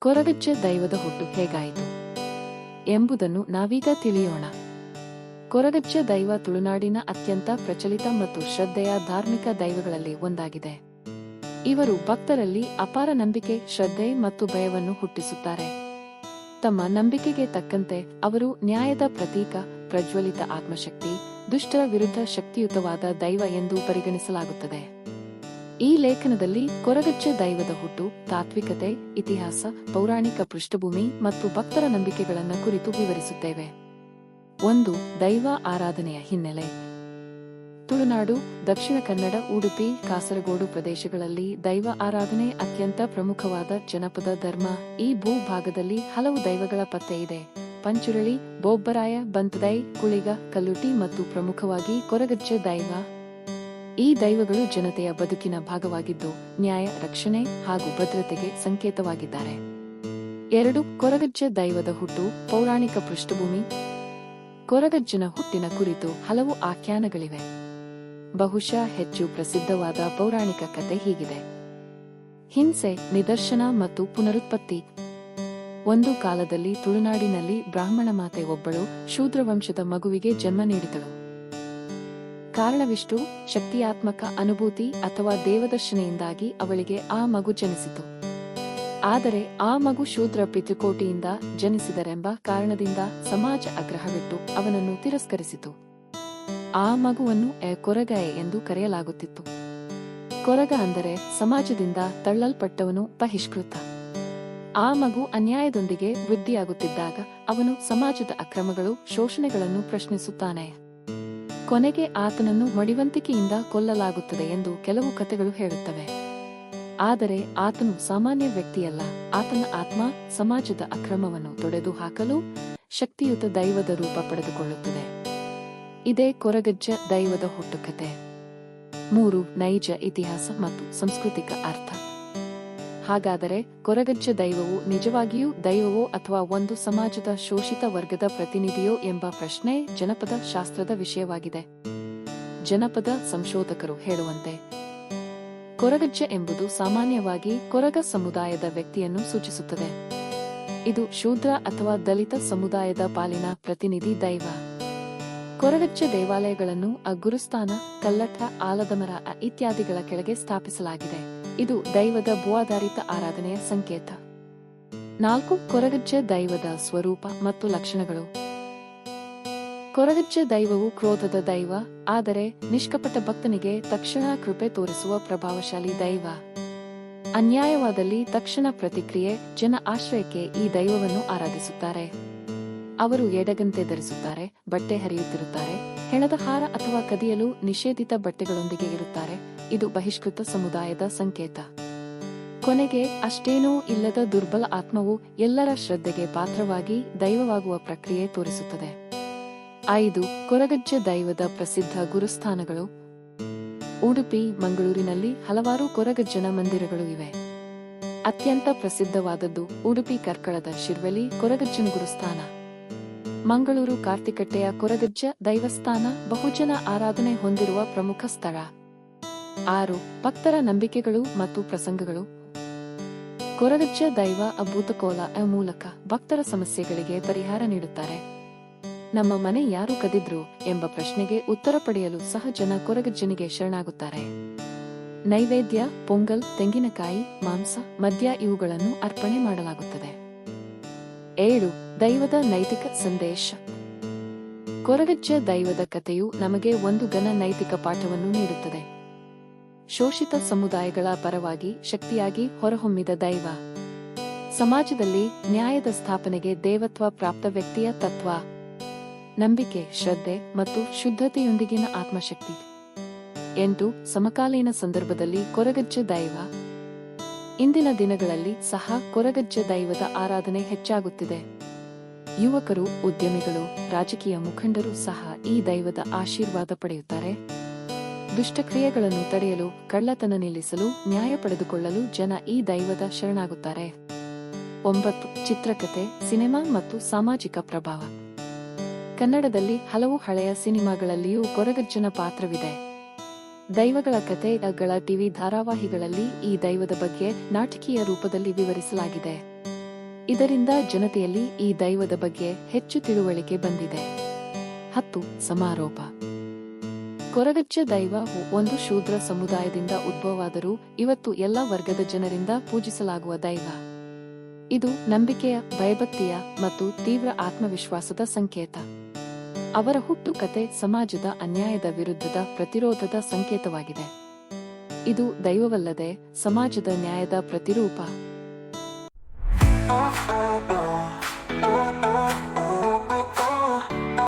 ಕೊರಗಜ್ಜ ದೈವದ ಹುಟ್ಟು ಹೇಗಾಯಿತು? ಎಂಬುದನ್ನು ನಾವೀಗ ತಿಳಿಯೋಣ. ಕೊರಗಜ್ಜ ದೈವ ತುಳುನಾಡಿನ ಅತ್ಯಂತ ಪ್ರಚಲಿತ ಮತ್ತು ಶ್ರದ್ಧೆಯ ಧಾರ್ಮಿಕ ದೈವಗಳಲ್ಲಿ ಒಂದಾಗಿದೆ. ಇವರು ಭಕ್ತರಲ್ಲಿ ಅಪಾರ ನಂಬಿಕೆ, ಶ್ರದ್ಧೆ ಮತ್ತು ಭಯವನ್ನು ಹುಟ್ಟಿಸುತ್ತಾರೆ. ತಮ್ಮ ನಂಬಿಕೆಗೆ ತಕ್ಕಂತೆ ಅವರು ನ್ಯಾಯದ ಪ್ರತೀಕ, ಪ್ರಜ್ವಲಿತ ಆತ್ಮಶಕ್ತಿ, ದುಷ್ಟರ ವಿರುದ್ಧ ಶಕ್ತಿಯುತವಾದ ದೈವ ಎಂದು ಪರಿಗಣಿಸಲಾಗುತ್ತದೆ. ಈ ಲೇಖನದಲ್ಲಿ ಕೊರಗಚ್ಚ ದೈವದ ಹುಟ್ಟು, ತಾತ್ವಿಕತೆ, ಇತಿಹಾಸ, ಪೌರಾಣಿಕ ಪೃಷ್ಠಭೂಮಿ ಮತ್ತು ಭಕ್ತರ ನಂಬಿಕೆಗಳನ್ನು ಕುರಿತು ವಿವರಿಸುತ್ತೇವೆ. ಒಂದು, ದೈವ ಆರಾಧನೆಯ ಹಿನ್ನೆಲೆ. ತುಳುನಾಡು, ದಕ್ಷಿಣ ಕನ್ನಡ, ಉಡುಪಿ, ಕಾಸರಗೋಡು ಪ್ರದೇಶಗಳಲ್ಲಿ ದೈವ ಆರಾಧನೆ ಅತ್ಯಂತ ಪ್ರಮುಖವಾದ ಜನಪದ ಧರ್ಮ. ಈ ಭೂಭಾಗದಲ್ಲಿ ಹಲವು ದೈವಗಳ ಪತ್ತೆ ಇದೆ. ಪಂಚುರಳಿ, ಬೋಬ್ಬರಾಯ, ಬಂತದೈ, ಕುಳಿಗ, ಕಲ್ಲುಟಿ ಮತ್ತು ಪ್ರಮುಖವಾಗಿ ಕೊರಗಜ್ಜ ದೈವ. ಈ ದೈವಗಳು ಜನತೆಯ ಬದುಕಿನ ಭಾಗವಾಗಿದ್ದು ನ್ಯಾಯ, ರಕ್ಷಣೆ ಹಾಗೂ ಭದ್ರತೆಗೆ ಸಂಕೇತವಾಗಿದ್ದಾರೆ. ಎರಡು, ಕೊರಗಜ್ಜ ದೈವದ ಹುಟ್ಟು, ಪೌರಾಣಿಕ ಪೃಷ್ಠಭೂಮಿ. ಕೊರಗಜ್ಜನ ಹುಟ್ಟಿನ ಕುರಿತು ಹಲವು ಆಖ್ಯಾನಗಳಿವೆ. ಬಹುಶಃ ಹೆಚ್ಚು ಪ್ರಸಿದ್ಧವಾದ ಪೌರಾಣಿಕ ಕತೆ ಹೀಗಿದೆ. ಹಿಂಸೆ, ನಿದರ್ಶನ ಮತ್ತು ಪುನರುತ್ಪತ್ತಿ. ಒಂದು ಕಾಲದಲ್ಲಿ ತುಳುನಾಡಿನಲ್ಲಿ ಬ್ರಾಹ್ಮಣ ಮಾತೆ ಒಬ್ಬಳು ಶೂದ್ರವಂಶದ ಮಗುವಿಗೆ ಜನ್ಮ ನೀಡಿದಳು. ಕಾರಣವಿಷ್ಟು ಶಕ್ತಿಯಾತ್ಮಕ ಅನುಭೂತಿ ಅಥವಾ ದೇವದರ್ಶನೆಯಿಂದಾಗಿ ಅವಳಿಗೆ ಆ ಮಗು ಜನಿಸಿತು. ಆದರೆ ಆ ಮಗು ಶೂದ್ರ ಪಿತೃಕೋಟಿಯಿಂದ ಜನಿಸಿದರೆಂಬ ಕಾರಣದಿಂದ ಸಮಾಜ ಆಗ್ರಹವಿಟ್ಟು ಅವನನ್ನು ತಿರಸ್ಕರಿಸಿತು. ಆ ಮಗುವನ್ನು ಎ ಕೊರಗಾಯೆ ಎಂದು ಕರೆಯಲಾಗುತ್ತಿತ್ತು. ಕೊರಗ ಅಂದರೆ ಸಮಾಜದಿಂದ ತಳ್ಳಲ್ಪಟ್ಟವನು ಬಹಿಷ್ಕೃತ. ಆ ಮಗು ಅನ್ಯಾಯದೊಂದಿಗೆ ವೃದ್ಧಿಯಾಗುತ್ತಿದ್ದಾಗ ಅವನು ಸಮಾಜದ ಅಕ್ರಮಗಳು, ಶೋಷಣೆಗಳನ್ನು ಪ್ರಶ್ನಿಸುತ್ತಾನೆ. ಕೊನೆಗೆ ಆತನನ್ನು ಮಡಿವಂತಿಕೆಯಿಂದ ಕೊಲ್ಲಲಾಗುತ್ತದೆ ಎಂದು ಕೆಲವು ಕಥೆಗಳು ಹೇಳುತ್ತವೆ. ಆದರೆ ಆತನು ಸಾಮಾನ್ಯ ವ್ಯಕ್ತಿಯಲ್ಲ. ಆತನ ಆತ್ಮ ಸಮಾಜದ ಅಕ್ರಮವನ್ನು ತೊಡೆದು ಹಾಕಲು ಶಕ್ತಿಯುತ ದೈವದ ರೂಪ ಪಡೆದುಕೊಳ್ಳುತ್ತದೆ. ಇದೇ ಕೊರಗಜ್ಜ ದೈವದ ಹುಟ್ಟುಕತೆ. ಮೂರು ನೈಜ ಇತಿಹಾಸ ಮತ್ತು ಸಾಂಸ್ಕೃತಿಕ ಅರ್ಥ. ಹಾಗಾದರೆ ಕೊರಗಜ್ಜ ದೈವವು ನಿಜವಾಗಿಯೂ ದೈವವೋ ಅಥವಾ ಒಂದು ಸಮಾಜದ ಶೋಷಿತ ವರ್ಗದ ಪ್ರತಿನಿಧಿಯೋ ಎಂಬ ಪ್ರಶ್ನೆ ಜನಪದ ಶಾಸ್ತ್ರದ ವಿಷಯವಾಗಿದೆ. ಜನಪದ ಸಂಶೋಧಕರು ಹೇಳುವಂತೆ ಕೊರಗಜ್ಜ ಎಂಬುದು ಸಾಮಾನ್ಯವಾಗಿ ಕೊರಗ ಸಮುದಾಯದ ವ್ಯಕ್ತಿಯನ್ನು ಸೂಚಿಸುತ್ತದೆ. ಇದು ಶೂದ್ರ ಅಥವಾ ದಲಿತ ಸಮುದಾಯದ ಪಾಲಿನ ಪ್ರತಿನಿಧಿ ದೈವ. ಕೊರಗಜ್ಜ ದೇವಾಲಯಗಳನ್ನು ಅಗುರುಸ್ಥಾನ ಕಲ್ಲಟ್ಟ ಆಲದಮರ ಇತ್ಯಾದಿಗಳ ಕೆಳಗೆ ಸ್ಥಾಪಿಸಲಾಗಿದೆ. ಇದು ದೈವದ ಭೂಆಧಾರಿತ ಆರಾಧನೆಯ ಸಂಕೇತ. ನಾಲ್ಕು ಕೊರಗಜ್ಜ ದೈವದ ಸ್ವರೂಪ ಮತ್ತು ಲಕ್ಷಣಗಳು. ಕೊರಗಜ್ಜ ದೈವವು ಕ್ರೋಧದ ದೈವ, ಆದರೆ ನಿಷ್ಕಪಟ ಭಕ್ತನಿಗೆ ತಕ್ಷಣ ಕೃಪೆ ತೋರಿಸುವ ಪ್ರಭಾವಶಾಲಿ ದೈವ. ಅನ್ಯಾಯವಾದಲ್ಲಿ ತಕ್ಷಣ ಪ್ರತಿಕ್ರಿಯೆ, ಜನ ಆಶ್ರಯಕ್ಕೆ ಈ ದೈವವನ್ನು ಆರಾಧಿಸುತ್ತಾರೆ. ಅವರು ಎಡಗಂತೆ ಧರಿಸುತ್ತಾರೆ, ಬಟ್ಟೆ ಹರಿಯುತ್ತಿರುತ್ತಾರೆ, ಹೆಣದ ಹಾರ ಅಥವಾ ಕದಿಯಲು ನಿಷೇಧಿತ ಬಟ್ಟೆಗಳೊಂದಿಗೆ ಇರುತ್ತಾರೆ ಇದು ಬಹಿಷ್ಕೃತ ಸಮುದಾಯದ ಸಂಕೇತ. ಕೊನೆಗೆ, ಅಷ್ಟೇನೂ ಇಲ್ಲದ ದುರ್ಬಲ ಆತ್ಮವು ಎಲ್ಲರ ಶ್ರದ್ಧೆಗೆ ಪಾತ್ರವಾಗಿ ದೈವವಾಗುವ ಪ್ರಕ್ರಿಯೆ ತೋರಿಸುತ್ತದೆ. ಐದು ಕೊರಗಜ್ಜ ದೈವದ ಪ್ರಸಿದ್ಧ ಗುರುಸ್ಥಾನಗಳು. ಉಡುಪಿ, ಮಂಗಳೂರಿನಲ್ಲಿ ಹಲವಾರು ಕೊರಗಜ್ಜನ ಮಂದಿರಗಳು ಇವೆ. ಅತ್ಯಂತ ಪ್ರಸಿದ್ಧವಾದದ್ದು ಉಡುಪಿ ಕರ್ಕಳದ ಶಿರ್ವಲಿ ಕೊರಗಜ್ಜನ ಗುರುಸ್ಥಾನ. ಮಂಗಳೂರು, ಕಾರ್ತಿಕಟ್ಟೆಯ ಕೊರಗಜ್ಜ ದೈವಸ್ಥಾನ ಬಹುಜನ ಆರಾಧನೆ ಹೊಂದಿರುವ ಪ್ರಮುಖ ಸ್ಥಳ. ಆರು, ಭಕ್ತರ ನಂಬಿಕೆಗಳು ಮತ್ತು ಪ್ರಸಂಗಗಳು. ಕೊರಗಜ್ಜ ದೈವ ಅಭೂತಕೋಲ ಮೂಲಕ ಭಕ್ತರ ಸಮಸ್ಯೆಗಳಿಗೆ ಪರಿಹಾರ ನೀಡುತ್ತಾರೆ. ನಮ್ಮ ಮನೆ ಯಾರು ಕದಿದ್ರು ಎಂಬ ಪ್ರಶ್ನೆಗೆ ಉತ್ತರ ಪಡೆಯಲು ಸಹ ಜನ ಕೊರಗಜ್ಜನಿಗೆ ಶರಣಾಗುತ್ತಾರೆ. ನೈವೇದ್ಯ, ಪೊಂಗಲ್, ತೆಂಗಿನಕಾಯಿ, ಮಾಂಸ, ಮದ್ಯ ಇವುಗಳನ್ನು ಅರ್ಪಣೆ ಮಾಡಲಾಗುತ್ತದೆ. ಏಳು, ದೈವದ ನೈತಿಕ ಸಂದೇಶ. ಕೊರಗಜ್ಜ ದೈವದ ಕಥೆಯು ನಮಗೆ ಒಂದು ಘನ ನೈತಿಕ ಪಾಠವನ್ನು ನೀಡುತ್ತದೆ. ಶೋಷಿತ ಸಮುದಾಯಗಳ ಪರವಾಗಿ ಶಕ್ತಿಯಾಗಿ ಹೊರಹೊಮ್ಮಿದ ದೈವ. ಸಮಾಜದಲ್ಲಿ ನ್ಯಾಯದ ಸ್ಥಾಪನೆಗೆ ದೇವತ್ವ ಪ್ರಾಪ್ತ ವ್ಯಕ್ತಿಯ ತತ್ವ. ನಂಬಿಕೆ, ಶ್ರದ್ಧೆ ಮತ್ತು ಶುದ್ಧತೆಯೊಂದಿಗಿನ ಆತ್ಮಶಕ್ತಿ. ಎಂಟು ಸಮಕಾಲೀನ ಸಂದರ್ಭದಲ್ಲಿ ಕೊರಗಜ್ಜ ದೈವ. ಇಂದಿನ ದಿನಗಳಲ್ಲಿ ಸಹ ಕೊರಗಜ್ಜ ದೈವದ ಆರಾಧನೆ ಹೆಚ್ಚಾಗುತ್ತಿದೆ. ಯುವಕರು, ಉದ್ಯಮಿಗಳು, ರಾಜಕೀಯ ಮುಖಂಡರು ಸಹ ಈ ದೈವದ ಆಶೀರ್ವಾದ ಪಡೆಯುತ್ತಾರೆ. ದುಷ್ಟಕ್ರಿಯೆಗಳನ್ನು ತಡೆಯಲು, ಕಳ್ಳತನ ನಿಲ್ಲಿಸಲು, ನ್ಯಾಯ ಪಡೆದುಕೊಳ್ಳಲು ಜನ ಈ ದೈವದ ಶರಣಾಗುತ್ತಾರೆ. ಒಂಬತ್ತು ಚಿತ್ರಕಥೆ ಸಿನಿಮಾ ಮತ್ತು ಸಾಮಾಜಿಕ ಪ್ರಭಾವ. ಕನ್ನಡದಲ್ಲಿ ಹಲವು ಹಳೆಯ ಸಿನಿಮಾಗಳಲ್ಲಿಯೂ ಕೊರಗಜ್ಜನ ಪಾತ್ರವಿದೆ. ದೈವಗಳ ಕಥೆಗಳ ಟಿವಿ ಧಾರಾವಾಹಿಗಳಲ್ಲಿ ಈ ದೈವದ ಬಗ್ಗೆ ನಾಟಕೀಯ ರೂಪದಲ್ಲಿ ವಿವರಿಸಲಾಗಿದೆ. ಇದರಿಂದ ಜನತೆಯಲ್ಲಿ ಈ ದೈವದ ಬಗ್ಗೆ ಹೆಚ್ಚು ತಿಳುವಳಿಕೆ ಬಂದಿದೆ. ಹತ್ತು, ಸಮಾರೋಪ. ಕೊರಗಜ್ಜ ದೈವ ಒಂದು ಶೂದ್ರ ಸಮುದಾಯದಿಂದ ಉದ್ಭವವಾದರೂ ಇವತ್ತು ಎಲ್ಲ ವರ್ಗದ ಜನರಿಂದ ಪೂಜಿಸಲಾಗುವ ದೈವ. ಇದು ನಂಬಿಕೆಯ, ಭಯಭಕ್ತಿಯ ಮತ್ತು ತೀವ್ರ ಆತ್ಮವಿಶ್ವಾಸದ ಸಂಕೇತ. ಅವರ ಹುಟ್ಟು ಕತೆ ಸಮಾಜದ ಅನ್ಯಾಯದ ವಿರುದ್ಧದ ಪ್ರತಿರೋಧದ ಸಂಕೇತವಾಗಿದೆ. ಇದು ದೈವವಲ್ಲದೆ ಸಮಾಜದ ನ್ಯಾಯದ ಪ್ರತಿರೂಪ.